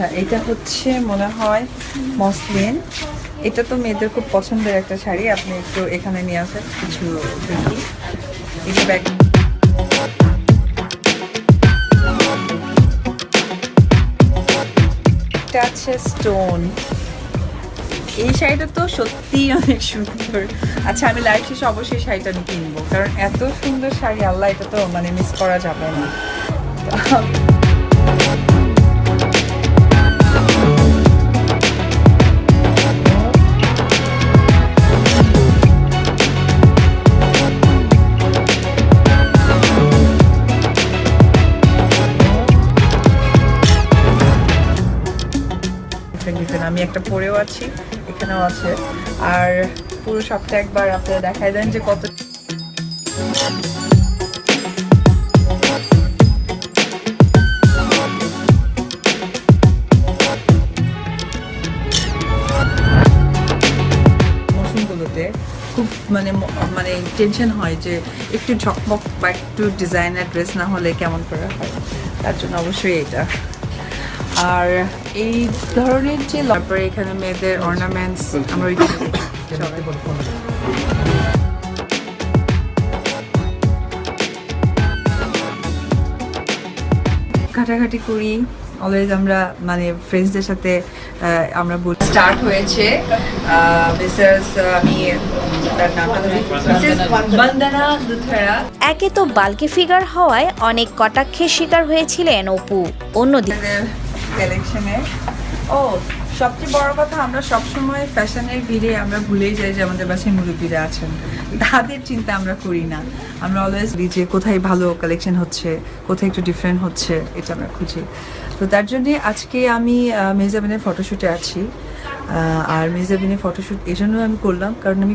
আচ্ছা এটা হচ্ছে মনে হয় মসলিন। এটা তো মেয়েদের খুব পছন্দের একটা শাড়ি, আপনি একটু এখানে নিয়ে আসেন, কিছু দেখি। আছে স্টোন। এই শাড়িটা তো সত্যিই অনেক সুন্দর। আচ্ছা আমি লাইফ শেষে অবশ্যই শাড়িটা আমি কিনবো, কারণ এত সুন্দর শাড়ি, আল্লাহ, এটা তো মানে মিস করা যাবে না। ডিফারেন্ট আমি একটা পরেও আছি, এখানেও আছে। আর পুরো সপ্তাহে একবার আপনারা দেখাই দেন যে কত খুব মানে মানে টেনশন হয় যে একটু ঝকমক বা একটু ডিজাইনার ড্রেস না হলে কেমন করে হয়। তার জন্য অবশ্যই এটা। আর এই ধরনের যে তারপরে এখানে মেয়েদের অর্নামেন্টস আমরা ঘাটাঘাটি করি অলওয়েজ আমরা মানে ফ্রেন্ডসদের সাথে আমরা আমরা স্টার্ট হয়েছে মিসেস আমি একে তো বালকি ফিগার হওয়ায় অনেক কটাক্ষের শিকার হয়েছিলেন অপু। অন্যদিকে কালেকশনে ও, সবচেয়ে বড় কথা, আমরা সবসময় ফ্যাশনের ভিড়ে আমরা ভুলেই যাই যে আমাদের বাসায় মুরব্বীরা আছেন। তাদের চিন্তা আমরা করি না। আমরা অলওয়েজ যে, কোথায় ভালো কালেকশন হচ্ছে, কোথায় একটু ডিফারেন্ট হচ্ছে, এটা আমরা খুঁজি। তো তার জন্যে আজকে আমি মেজাবিনের ফটোশ্যুটে আছি। আর মেজাবিনের ফটোশ্যুট এই জন্য আমি করলাম, কারণ আমি